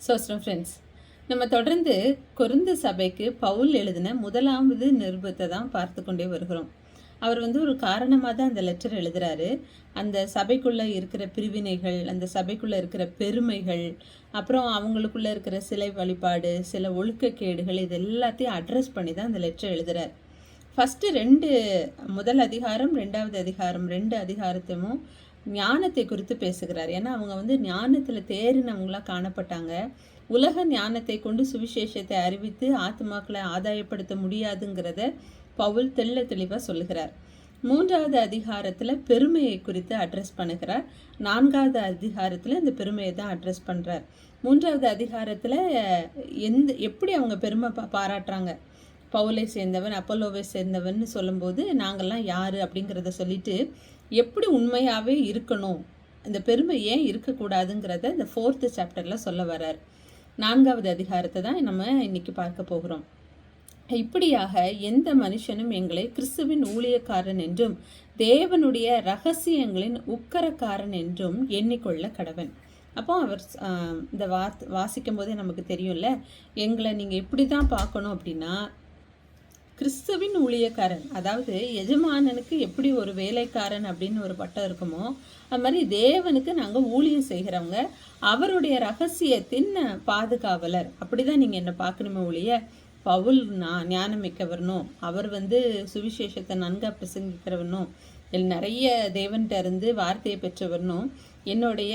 சோஸ்ரம் friends நம்ம தொடர்ந்து கொருந்து சபைக்கு பவுல் எழுதின முதலாவது நிருபத்தை தான் பார்த்து கொண்டே வருகிறோம். அவர் வந்து ஒரு காரணமாக தான் அந்த லெட்டர் எழுதுறாரு. அந்த சபைக்குள்ளே இருக்கிற பிரிவினைகள் அந்த சபைக்குள்ளே இருக்கிற பெருமைகள் அப்புறம் அவங்களுக்குள்ளே இருக்கிற சிலை வழிபாடு சில ஒழுக்கக்கேடுகள் இது எல்லாத்தையும் அட்ரஸ் பண்ணி தான் அந்த லெட்டர் எழுதுகிறார் ஃபஸ்ட்டு ரெண்டு முதல் அதிகாரம் ரெண்டாவது அதிகாரம் ரெண்டு அதிகாரத்தையும் ஞானத்தை குறித்து பேசுகிறார். ஏன்னா அவங்க வந்து ஞானத்தில் தேறினவங்களாக காணப்பட்டாங்க. உலக ஞானத்தை கொண்டு சுவிசேஷத்தை அறிவித்து ஆத்மாக்களை ஆதாயப்படுத்த முடியாதுங்கிறத பவுல் தெள்ள தெளிவாக சொல்லுகிறார். மூன்றாவது அதிகாரத்தில் பெருமையை குறித்து அட்ரஸ் பண்ணுகிறார். நான்காவது அதிகாரத்தில் இந்த பெருமையை தான் அட்ரஸ் பண்ணுறார் மூன்றாவது அதிகாரத்தில் எந்த எப்படி அவங்க பெருமை பா பாராட்டுறாங்க? பவுலை சேர்ந்தவன் அப்பல்லோவை சேர்ந்தவன் சொல்லும்போது நாங்கள்லாம் யார்? அப்படிங்கிறத சொல்லிட்டு எப்படி உண்மையாகவே இருக்கணும்? இந்த பெருமை ஏன் இருக்கக்கூடாதுங்கிறத இந்த ஃபோர்த்து சாப்டரில் சொல்ல வர்றார். நான்காவது அதிகாரத்தை தான் நம்ம இன்னைக்கு பார்க்க போகிறோம். இப்படியாக எந்த மனுஷனும் எங்களை கிறிஸ்துவின் ஊழியக்காரன் என்றும் தேவனுடைய ரகசியங்களின் உக்கரக்காரன் என்றும் எண்ணிக்கொள்ள கடவன். அப்போ அவர் இந்த வார்த்தை வாசிக்கும் போதே நமக்கு தெரியும்ல எங்களை நீங்கள் இப்படி தான் பார்க்கணும் அப்படின்னா கிறிஸ்துவின் ஊழியக்காரன். அதாவது எஜமானனுக்கு எப்படி ஒரு வேலைக்காரன் அப்படின்னு ஒரு பட்டம் இருக்குமோ அது மாதிரி தேவனுக்கு நாங்கள் ஊழியம் செய்கிறவங்க. அவருடைய ரகசியத்தின் பாதுகாவலர். அப்படிதான் நீங்கள் என்ன பார்க்கணுமே ஒழிய பவுல் நான் ஞானமிக்கவரனும் அவர் வந்து சுவிசேஷத்தை நன்கா பிரசங்கிக்கிறவனும் நிறைய தேவன்கிட்ட இருந்து வார்த்தையை பெற்றவரனும் என்னுடைய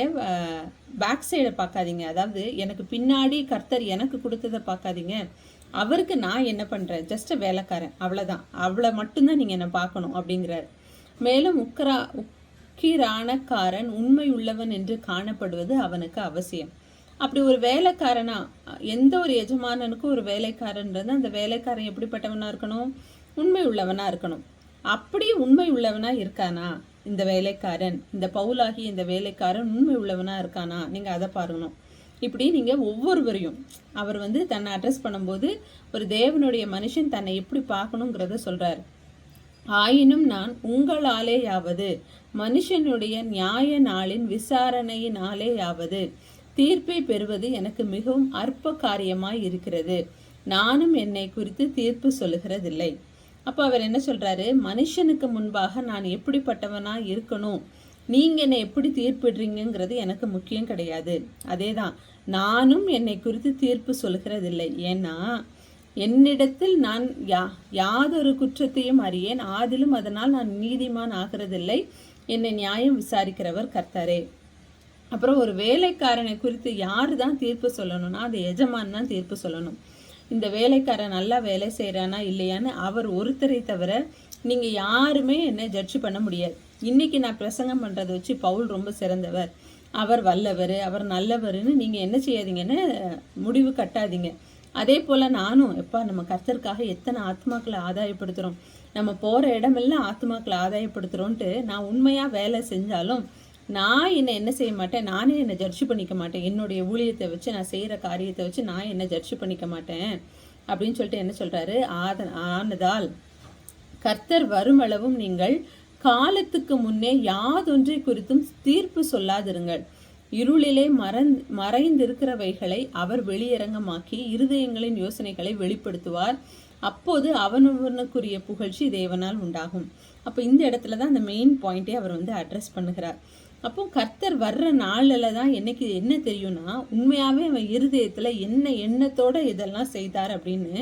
பேக் சைடை பார்க்காதீங்க. அதாவது எனக்கு பின்னாடி கர்த்தர் எனக்கு கொடுத்ததை பார்க்காதீங்க. அவருக்கு நான் என்ன பண்ணுறேன் ஜஸ்ட் வேலைக்காரன். அவ்வளோதான் அவளை மட்டும்தான் நீங்கள் என்னை பார்க்கணும் அப்படிங்கிறார். மேலும் உக்கரா உக்கிரானக்காரன் உண்மை உள்ளவன் என்று காணப்படுவது அவனுக்கு அவசியம். அப்படி ஒரு வேலைக்காரனா எந்த ஒரு எஜமானனுக்கும் ஒரு வேலைக்காரன்றது அந்த வேலைக்காரன் எப்படிப்பட்டவனாக இருக்கணும்? உண்மை உள்ளவனாக இருக்கணும். அப்படி உண்மை உள்ளவனாக இருக்கானா? இந்த வேலைக்காரன் இந்த பவுலாகி இந்த வேலைக்காரன் உண்மை உள்ளவனாக இருக்கானா? நீங்கள் அதை பாருங்கணும். இப்படி நீங்கள் ஒவ்வொருவரையும் அவர் வந்து தன்னை அட்ரஸ் பண்ணும்போது ஒரு தேவனுடைய மனுஷன் தன்னை எப்படி பார்க்கணுங்கிறத சொல்கிறார் ஆயினும் நான் உங்களாலேயாவது மனுஷனுடைய நியாய நாளின் விசாரணையினாலேயாவது தீர்ப்பை பெறுவது எனக்கு மிகவும் அற்ப காரியமாய் இருக்கிறது. நானும் என்னை குறித்து தீர்ப்பு சொல்லுகிறதில்லை. அப்போ அவர் என்ன சொல்கிறாரு மனுஷனுக்கு முன்பாக நான் எப்படிப்பட்டவனாக இருக்கணும்? நீங்கள் என்னை எப்படி தீர்ப்பிடுறீங்கங்கிறது எனக்கு முக்கியம் கிடையாது. அதேதான் நானும் என்னை குறித்து தீர்ப்பு சொல்லுகிறதில்லை. ஏன்னா என்னிடத்தில் நான் யா யாதொரு குற்றத்தையும் அறியேன். ஆதிலும் அதனால் நான் நீதிமான் ஆகிறதில்லை. என்னை நியாயம் விசாரிக்கிறவர் கர்த்தரே. அப்புறம் ஒரு வேலைக்காரனை குறித்து யார் தான் தீர்ப்பு சொல்லணும்னா அது எஜமான் தான் தீர்ப்பு சொல்லணும். இந்த வேலைக்காரன் நல்லா வேலை செய்கிறானா இல்லையான்னு அவர் ஒருத்தரை தவிர நீங்கள் யாருமே என்னை ஜட்ஜ் பண்ண முடியாது. இன்றைக்கி நான் பிரசங்கம் பண்ணுறதை வச்சு பவுல் ரொம்ப சிறந்தவர். அவர் வல்லவர் அவர் நல்லவர்னு நீங்கள் என்ன செய்யாதீங்கன்னு முடிவு கட்டாதீங்க. அதே போல் நானும் எப்பா நம்ம கர்த்தருக்காக எத்தனை ஆத்மாக்களை ஆதாயப்படுத்துகிறோம் நம்ம போகிற இடமெல்லாம் ஆத்மாக்களை ஆதாயப்படுத்துகிறோன்ட்டு நான் உண்மையாக வேலை செஞ்சாலும் நான் என்னை என்ன செய்ய மாட்டேன்? நானே என்னை ஜட்ஜு பண்ணிக்க மாட்டேன். என்னுடைய ஊழியத்தை வச்சு நான் செய்கிற காரியத்தை வச்சு நான் என்னை ஜட்ஜு பண்ணிக்க மாட்டேன். அப்படின்னு சொல்லிட்டு என்ன சொல்கிறாரு ஆத ஆனதால் கர்த்தர் வருமளவும் நீங்கள் காலத்துக்கு முன்னே யாதொன்றை குறித்தும் தீர்ப்பு சொல்லாதிருங்கள். இருளிலே மறந் மறைந்திருக்கிறவைகளை அவர் வெளியரங்கமாக்கி இருதயங்களின் யோசனைகளை வெளிப்படுத்துவார். அப்போது அவனவனுக்குரிய புகழ்ச்சி தேவனால் உண்டாகும். அப்போ இந்த இடத்துல தான் அந்த மெயின் பாயிண்டே அவர் வந்து அட்ரஸ் பண்ணுகிறார். அப்போ கர்த்தர் வர்ற நாளில் தான் என்னைக்கு என்ன தெரியும்னா உண்மையாகவே அவன் இருதயத்தில் என்ன எண்ணத்தோட இதெல்லாம் செய்தார் அப்படின்னு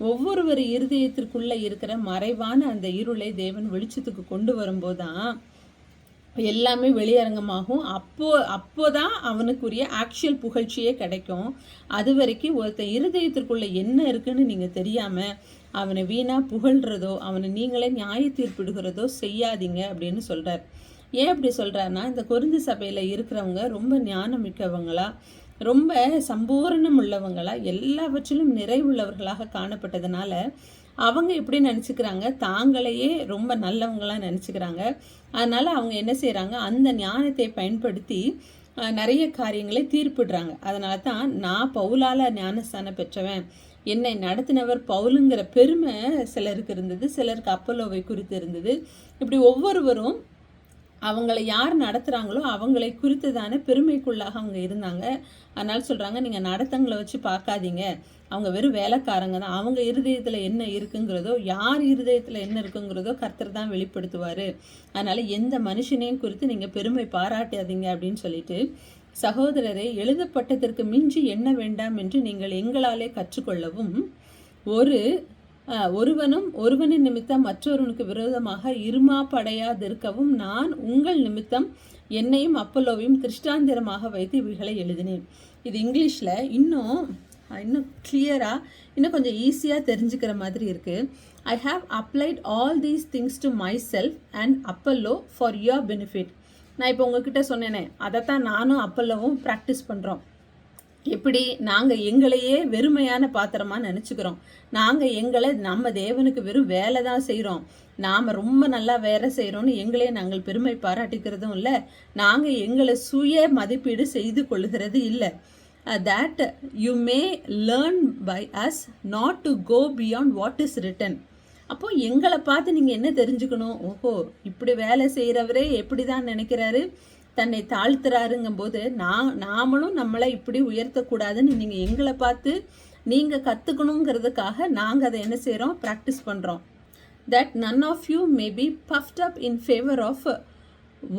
ஒவ்வொருவர் இருதயத்திற்குள்ள இருக்கிற மறைவான அந்த இருளை தேவன் வெளிச்சத்துக்கு கொண்டு வரும்போது தான் எல்லாமே வெளியரங்கமாகும். அப்போ அப்போதான் அவனுக்குரிய ஆக்சுவல் புகழ்ச்சியே கிடைக்கும். அது வரைக்கும் ஒருத்தன் இருதயத்திற்குள்ள என்ன இருக்குன்னு நீங்க தெரியாம அவனை வீணாக புகழ்றதோ அவனை நீங்களே நியாய தீர்ப்பிடுகிறதோ செய்யாதீங்க அப்படின்னு சொல்கிறார் ஏன் அப்படி சொல்றாருன்னா இந்த குருந்து சபையில் இருக்கிறவங்க ரொம்ப ஞானம் மிக்கவங்களா ரொம்ப சம்பூரணம் உள்ளவங்களா எல்லாவற்றிலும் நிறைவுள்ளவர்களாக காணப்பட்டதுனால அவங்க எப்படி நினச்சிக்கிறாங்க தாங்களையே ரொம்ப நல்லவங்களாக நினச்சிக்கிறாங்க. அதனால் அவங்க என்ன செய்கிறாங்க அந்த ஞானத்தை பயன்படுத்தி நிறைய காரியங்களை தீர்ப்பிடுறாங்க. அதனால தான் நான் பவுலால ஞானஸ்தானம் பெற்றவன். என்னை நடத்தினவர் பவுலுங்கிற பெருமை சிலருக்கு இருந்தது சிலருக்கு அப்பல்லோவை குறித்து இருந்தது. இப்படி ஒவ்வொருவரும் அவங்கள யார் நடத்துகிறாங்களோ அவங்களை குறித்ததான பெருமைக்குள்ளாக அவங்க இருந்தாங்க. அதனால் சொல்கிறாங்க நீங்கள் நடத்தங்களை வச்சு பார்க்காதீங்க. அவங்க வெறும் வேலைக்காரங்க தான். அவங்க இருதயத்தில் என்ன இருக்குங்கிறதோ யார் இருதயத்தில் என்ன இருக்குங்கிறதோ கர்த்தர் தான் வெளிப்படுத்துவார். அதனால் எந்த மனுஷனையும் குறித்து நீங்கள் பெருமை பாராட்டாதீங்க அப்படின்னு சொல்லிட்டு சகோதரரை எழுதப்பட்டதற்கு மிஞ்சி என்ன வேண்டாம் என்று நீங்கள் எங்களாலே கற்றுக்கொள்ளவும் ஒரு ஒருவனும் ஒருவனின் நிமித்தம் மற்றொருவனுக்கு விரோதமாக இருமாப்படையாதிருக்கவும் நான் உங்கள் நிமித்தம் என்னையும் அப்பல்லோவையும் திருஷ்டாந்திரமாக வைத்து இவைகளை எழுதினேன். இது இங்கிலீஷில் இன்னும் இன்னும் கிளியராக இன்னும் கொஞ்சம் ஈஸியாக தெரிஞ்சுக்கிற மாதிரி இருக்குது I have applied all these things to myself and Apollo for your benefit நான் இப்போ உங்ககிட்ட சொன்னேனே அதைத்தான் நானும் அப்பல்லோவும் ப்ராக்டிஸ் பண்ணுறோம் எப்படி நாங்கள் எங்களையே வெறுமையான பாத்திரமாக நினச்சிக்கிறோம். நாங்கள் எங்களை நம்ம தேவனுக்கு வெறும் வேலை தான் செய்கிறோம் நாம் ரொம்ப நல்லா வேலை செய்கிறோன்னு எங்களே நாங்கள் பெருமை பாராட்டிக்கிறதும் இல்லை. நாங்கள் எங்களை சுய மதிப்பீடு செய்து கொள்கிறது இல்லை. That you may learn by us not to go beyond what is written அப்போ எங்களை பார்த்து நீங்கள் என்ன தெரிஞ்சுக்கணும்? ஓஹோ இப்படி வேலை செய்கிறவரே எப்படி தான் நினைக்கிறாரு? தன்னை தாழ்த்துறாருங்கும் போது நான் நாமளும் நம்மளை இப்படி உயர்த்தக்கூடாதுன்னு நீங்கள் எங்களை பார்த்து நீங்கள் கற்றுக்கணுங்கிறதுக்காக நாங்கள் அதை என்ன செய்கிறோம் ப்ராக்டிஸ் பண்ணுறோம் that none of you may be puffed up in favour of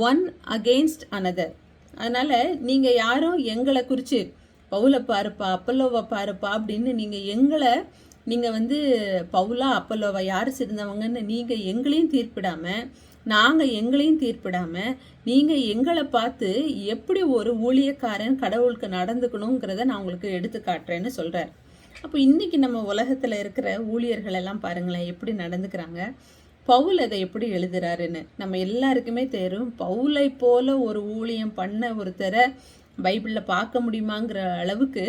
one against another அதனால் நீங்கள் யாரும் எங்களை குறித்து பவுலை பாருப்பா அப்பல்லோவை பாருப்பா அப்படின்னு நீங்கள் எங்களை நீங்கள் வந்து பவுலா அப்பல்லோவா யார் சிறந்தவங்கன்னு நீங்கள் எங்களையும் தீர்ப்பிடாமல் நாங்கள் எங்களையும் தீர்ப்பிடாமல் நீங்கள் எங்களை பார்த்து எப்படி ஒரு ஊழியக்காரன் கடவுளுக்கு நடந்துக்கணுங்கிறத நான் உங்களுக்கு எடுத்து காட்டுறேன்னு சொல்கிறார் அப்போ இன்றைக்கி நம்ம உலகத்தில் இருக்கிற ஊழியர்கள் எல்லாம் பாருங்களேன் எப்படி நடந்துக்கிறாங்க? பவுல் அதை எப்படி எழுதுறாருன்னு. நம்ம எல்லாருக்குமே தெரியும் பவுலை போல ஒரு ஊழியம் பண்ண ஒருத்தரை பைபிளில் பார்க்க முடியுமாங்கிற அளவுக்கு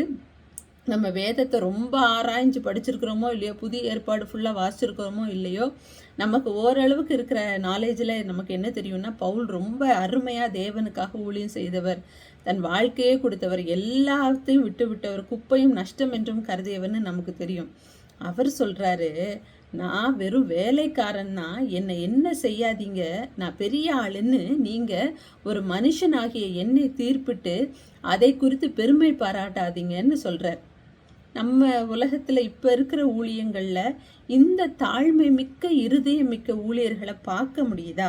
நம்ம வேதத்தை ரொம்ப ஆராய்ஞ்சு படிச்சிருக்கிறோமோ இல்லையோ புதிய ஏற்பாடு ஃபுல்லாக வாசிச்சிருக்கிறோமோ இல்லையோ நமக்கு ஓரளவுக்கு இருக்கிற நாலேஜில் நமக்கு என்ன தெரியும்னா பவுல் ரொம்ப அருமையாக தேவனுக்காக ஊழியம் செய்தவர். தன் வாழ்க்கையே கொடுத்தவர். எல்லாத்தையும் விட்டு விட்டவர். குப்பையும் நஷ்டம் என்றும் கருதியவர்னு நமக்கு தெரியும். அவர் சொல்கிறாரு நான் வெறும் வேலைக்காரன்னா என்னை என்ன செய்யாதீங்க? நான் பெரிய ஆளுன்னு நீங்கள் ஒரு மனுஷனாகிய என்னை தீர்ப்பிட்டு அதை குறித்து பெருமை பாராட்டாதீங்கன்னு சொல்கிறார் நம்ம உலகத்தில் இப்போ இருக்கிற ஊழியங்களில் இந்த தாழ்மை மிக்க இருதயம் மிக்க ஊழியர்களை பார்க்க முடியுதா?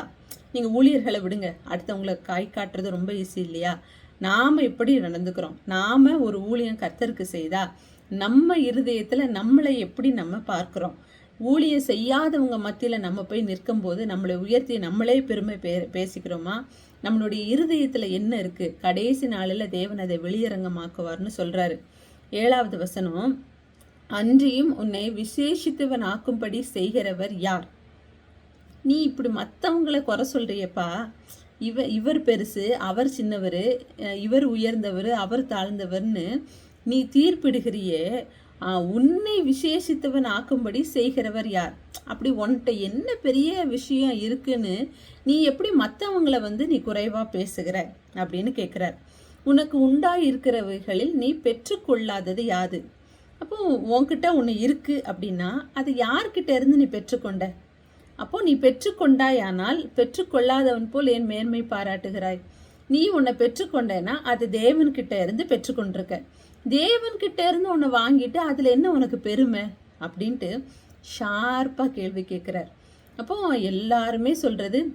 நீங்கள் ஊழியர்களை விடுங்க. அடுத்தவங்களை காய் காட்டுறது ரொம்ப ஈஸி இல்லையா? நாம் எப்படி நடந்துக்கிறோம்? நாம் ஒரு ஊழியம் கத்தருக்கு செய்தா? நம்ம இருதயத்தில் நம்மளை எப்படி நம்ம பார்க்குறோம்? ஊழியம் செய்யாதவங்க மத்தியில் நம்ம போய் நிற்கும்போது நம்மளை உயர்த்தி நம்மளே பெருமை பே பேசிக்கிறோமா? நம்மளுடைய இருதயத்தில் என்ன இருக்குது கடைசி நாளில் தேவன் அதை வெளியரங்கமாக்குவார்னு சொல்கிறாரு ஏழாவது வசனம் அன்றியும் உன்னை விசேஷித்தவனாக்கும்படி செய்கிறவர் யார்? நீ இப்படி மற்றவங்களை குறை சொல்கிறியப்பா இவ இவர் பெருசு அவர் சின்னவர் இவர் உயர்ந்தவர் அவர் தாழ்ந்தவர்னு நீ தீர்ப்பிடுகிறியே உன்னை விசேஷித்தவன் ஆக்கும்படி செய்கிறவர் யார்? அப்படி உன்கிட்ட என்ன பெரிய விஷயம் இருக்குன்னு நீ எப்படி மற்றவங்களை வந்து நீ குறைவாக பேசுகிற? அப்படின்னு கேட்குறார் உனக்கு உண்டாயிருக்கிறவைகளில் நீ பெற்றுக்கொள்ளாதது யாது? அப்போ உன்கிட்ட ஒன்று இருக்குது அப்படின்னா அது யார்கிட்ட இருந்து நீ பெற்றுக்கொண்ட? அப்போ நீ பெற்றுக்கொண்டாயானால் பெற்றுக்கொள்ளாதவன் போல் என் மேன்மை பாராட்டுகிறாய். நீ உன்னை பெற்றுக்கொண்டேன்னா அது தேவன்கிட்ட இருந்து பெற்றுக்கொண்டிருக்க. தேவன்கிட்ட இருந்து உன்னை வாங்கிட்டு அதில் என்ன உனக்கு பெருமை? அப்படின்ட்டு ஷார்ப்பாக கேள்வி கேட்குறார். அப்போ எல்லாருமே சொல்கிறது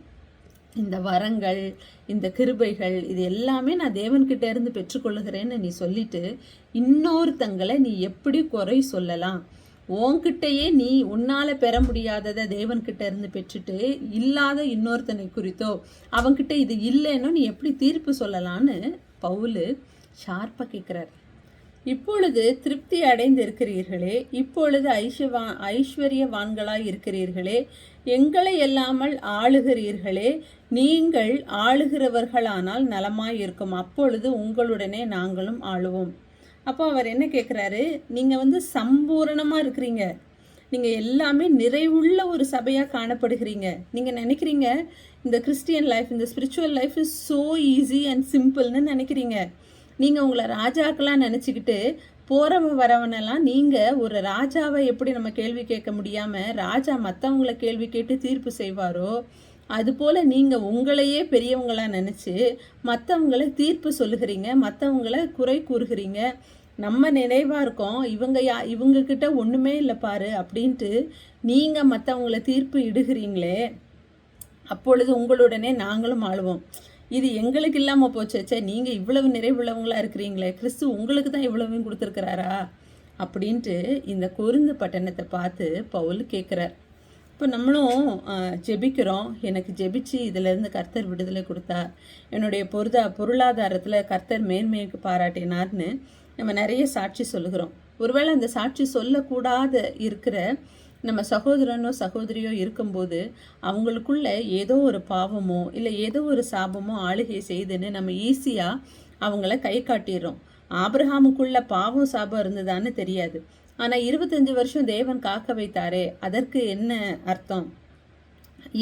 இந்த வரங்கள் இந்த கிருபைகள் இது எல்லாமே நான் தேவன்கிட்ட இருந்து பெற்றுக்கொள்ளுகிறேன்னு நீ சொல்லிட்டு இன்னொருத்தங்களை நீ எப்படி குறை சொல்லலாம்? உன்கிட்டயே நீ உன்னால் பெற முடியாததை தேவன்கிட்ட இருந்து பெற்றுட்டு இல்லாத இன்னொருத்தனை குறித்தோ அவன்கிட்ட இது இல்லைன்னு நீ எப்படி தீர்ப்பு சொல்லலான்னு பவுலு ஷார்ப்பாக கேட்குறாரு இப்பொழுது திருப்தி அடைந்து இருக்கிறீர்களே இப்பொழுது ஐஸ்வா ஐஸ்வர்யவான்களாய் இருக்கிறீர்களே எங்களை எல்லாமல் ஆளுகிறீர்களே நீங்கள் ஆளுகிறவர்களானால் நலமாய் இருக்கும் அப்பொழுது உங்களுடனே நாங்களும் ஆளுவோம். அப்போ அவர் என்ன கேட்குறாரு நீங்கள் வந்து சம்பூரணமாக இருக்கிறீங்க. நீங்கள் எல்லாமே நிறைவுள்ள ஒரு சபையாக காணப்படுகிறீங்க. நீங்கள் நினைக்கிறீங்க இந்த கிறிஸ்டியன் லைஃப் இந்த spiritual life is so easy and சிம்பிள்னு நினைக்கிறீங்க. நீங்கள் உங்களை ராஜாக்கெல்லாம் நினச்சிக்கிட்டு போகிறவன் வரவனெல்லாம் நீங்கள் ஒரு ராஜாவை எப்படி நம்ம கேள்வி கேட்க முடியாமல் ராஜா மற்றவங்களை கேள்வி கேட்டு தீர்ப்பு செய்வாரோ அதுபோல் நீங்கள் உங்களையே பெரியவங்களாக நினச்சி மற்றவங்களை தீர்ப்பு சொல்லுகிறீங்க மற்றவங்கள குறை கூறுகிறீங்க. நம்ம நினைவாக இருக்கோம் இவங்க யா இவங்கக்கிட்ட ஒன்றுமே இல்லை பாரு அப்படின்ட்டு நீங்கள் மற்றவங்கள தீர்ப்பு இடுகிறீங்களே அப்பொழுது உங்களுடனே நாங்களும் ஆளுவோம். இது எங்களுக்கு இல்லாமல் போச்சேச்சே நீங்கள் இவ்வளவு நிறைவுள்ளவங்களா இருக்கிறீங்களே. கிறிஸ்து உங்களுக்கு தான் இவ்வளவும் கொடுத்துருக்கிறாரா? அப்படின்ட்டு இந்த குருந்து பட்டணத்தை பார்த்து பவுல் கேட்குறார். இப்போ நம்மளும் ஜெபிக்கிறோம். எனக்கு ஜெபிச்சு இதிலேருந்து கர்த்தர் விடுதலை கொடுத்தார். என்னுடைய பொருதா பொருளாதாரத்தில் கர்த்தர் மேன்மைக்கு பாராட்டினார்னு நம்ம நிறைய சாட்சி சொல்லுகிறோம். ஒருவேளை அந்த சாட்சி சொல்லக்கூடாத இருக்கிற நம்ம சகோதரனோ சகோதரியோ இருக்கும்போது அவங்களுக்குள்ள ஏதோ ஒரு பாவமோ இல்லை ஏதோ ஒரு சாபமோ ஆளுகை செய்துன்னு நம்ம ஈஸியாக அவங்கள கை காட்டிடுறோம். ஆபிரஹாமுக்குள்ள பாவம் சாபம் இருந்ததான்னு தெரியாது. ஆனால் இருபத்தஞ்சு வருஷம் தேவன் காக்க வைத்தாரே அதற்கு என்ன அர்த்தம்?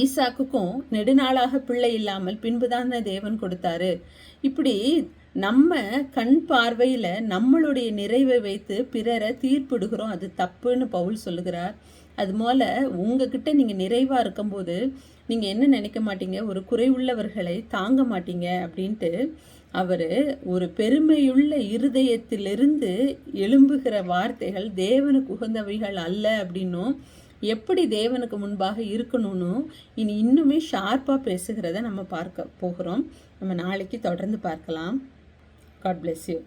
ஈசாக்குக்கும் நெடுநாளாக பிள்ளை இல்லாமல் பின்புதான தேவன் கொடுத்தாரு. இப்படி நம்ம கண் பார்வையில் நம்மளுடைய நிறைவை வைத்து பிறரை தீர்ப்பிடுகிறோம். அது தப்புன்னு பவுல் சொல்லுகிறார். அது போல உங்ககிட்ட நீங்கள் நிறைவாக இருக்கும்போது நீங்கள் என்ன நினைக்க மாட்டீங்க? ஒரு குறைவுள்ளவர்களை தாங்க மாட்டீங்க அப்படின்ட்டு அவர் ஒரு பெருமையுள்ள இருதயத்திலிருந்து எழும்புகிற வார்த்தைகள் தேவனுக்கு உகந்தவைகள் அல்ல அப்படின்னும் எப்படி தேவனுக்கு முன்பாக இருக்கணும்னு இனி இன்னுமே ஷார்ப்பாக பேசுகிறத நம்ம பார்க்க போகிறோம். நம்ம நாளைக்கு தொடர்ந்து பார்க்கலாம். God bless you